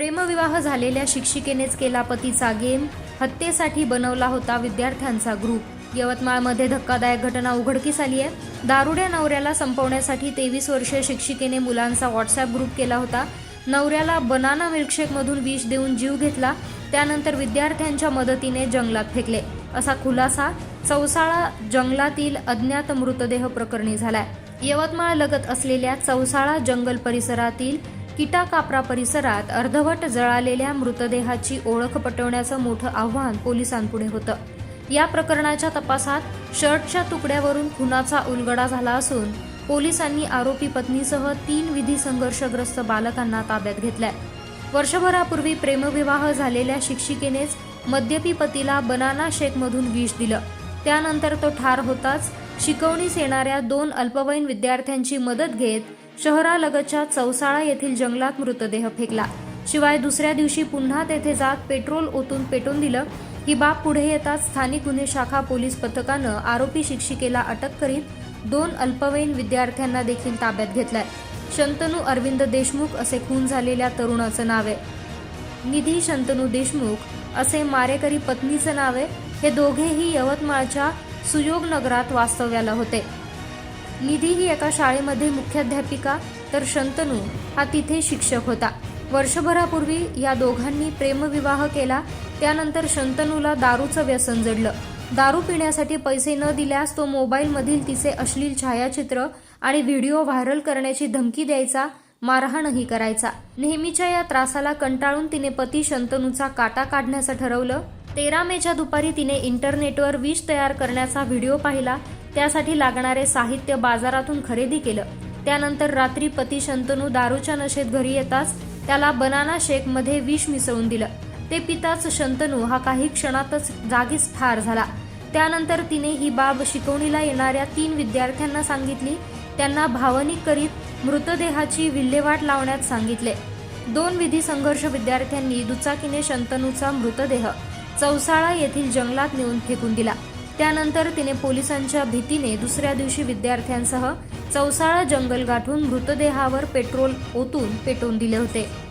प्रेमविवाह झालेल्या शिक्षिकेनेच केला पतीचा गेम. हत्येसाठी बनवला होता विद्यार्थ्यांचा ग्रुप यवतमाळमध्ये धक्कादायक घटना उघडकीस आली आहे. दारुड्या नवऱ्याला संपवण्यासाठी तेवीस वर्षीय शिक्षिकेने मुलांचा व्हॉट्सअप ग्रुप केला होता. नवऱ्याला बनाना मिल्कशेकमधून विष देऊन जीव घेतला. त्यानंतर विद्यार्थ्यांच्या मदतीने जंगलात फेकले. असा खुलासा चौसाळा जंगलातील अज्ञात मृतदेह प्रकरणी झालाय. यवतमाळ लगत असलेल्या चौसाळा जंगल परिसरातील किटाकापरा परिसरात अर्धवट जळालेल्या मृतदेहाची ओळख पटवण्याचं मोठं आव्हान पोलिसांपुढे होतं. या प्रकरणाच्या तपासात शर्टच्या तुकड्यावरून खुनाचा उलगडा झाला असून पोलिसांनी आरोपी पत्नीसह तीन विधी संघर्षग्रस्त बालकांना ताब्यात घेतल्या. वर्षभरापूर्वी प्रेमविवाह झालेल्या शिक्षिकेनेच मद्यपी पतीला बनाना शेकमधून विष दिलं. त्यानंतर तो ठार होताच शिकवणीस येणाऱ्या दोन अल्पवयीन विद्यार्थ्यांची मदत घेत शहरालगतच्या चौसाळा येथील जंगलात मृतदेह फेकला. शिवाय दुसऱ्या दिवशी पुन्हा तेथे जात पेट्रोल ओतून पेटून दिलं. ही बाब पुढे येताच स्थानिक गुन्हे शाखा पोलीस पथकानं आरोपी शिक्षिकेला अटक करीत दोन अल्पवयीन विद्यार्थ्यांना देखील ताब्यात घेतलाय. शंतनू अरविंद देशमुख असे खून झालेल्या तरुणाचं नाव आहे. निधी शंतनू देशमुख असे मारेकरी पत्नीचं नाव आहे. हे दोघेही यवतमाळच्या सुयोग नगरात वास्तव्याला होते. निधी ही एका शाळेमध्ये मुख्याध्यापिका तर शंतनू हा तिथे शिक्षक होता. वर्षभरापूर्वी या दोघांनी प्रेमविवाह केला त्यानंतर शंतनूला दारूचं व्यसन जडलं. दारू पिण्यासाठी पैसे न दिल्यास तो मोबाईलमधील तिचे अश्लील छायाचित्र आणि व्हिडिओ व्हायरल करण्याची धमकी द्यायचा मारहाणही करायचा. नेहमीच्या या त्रासाला कंटाळून तिने पती शंतनूचा काटा काढण्याचं ठरवलं. तेरा मेच्या दुपारी तिने इंटरनेटवर विष तयार करण्याचा व्हिडिओ पाहिला त्यासाठी लागणारे साहित्य बाजारातून खरेदी केलं. त्यानंतर रात्री पती शंतनू दारूच्या नशेत घरी येताच त्याला बनाना शेकमध्ये विष मिसळून दिलं. ते पिताच शंतनू हा काही क्षणातच जागीच ठार झाला. त्यानंतर तिने ही बाब शिकवणीला येणाऱ्या तीन विद्यार्थ्यांना सांगितली. त्यांना भावनिक करीत मृतदेहाची विल्हेवाट लावण्यात सांगितले. दोन विधी संघर्ष विद्यार्थ्यांनी दुचाकीने शंतनूचा मृतदेह चौसाळा येथील जंगलात नेऊन फेकून दिला. त्यानंतर तिने पोलिसांच्या भीतीने दुसऱ्या दिवशी विद्यार्थ्यांसह चौसाळा जंगल गाठून मृतदेहावर पेट्रोल ओतून पेटवून दिले होते.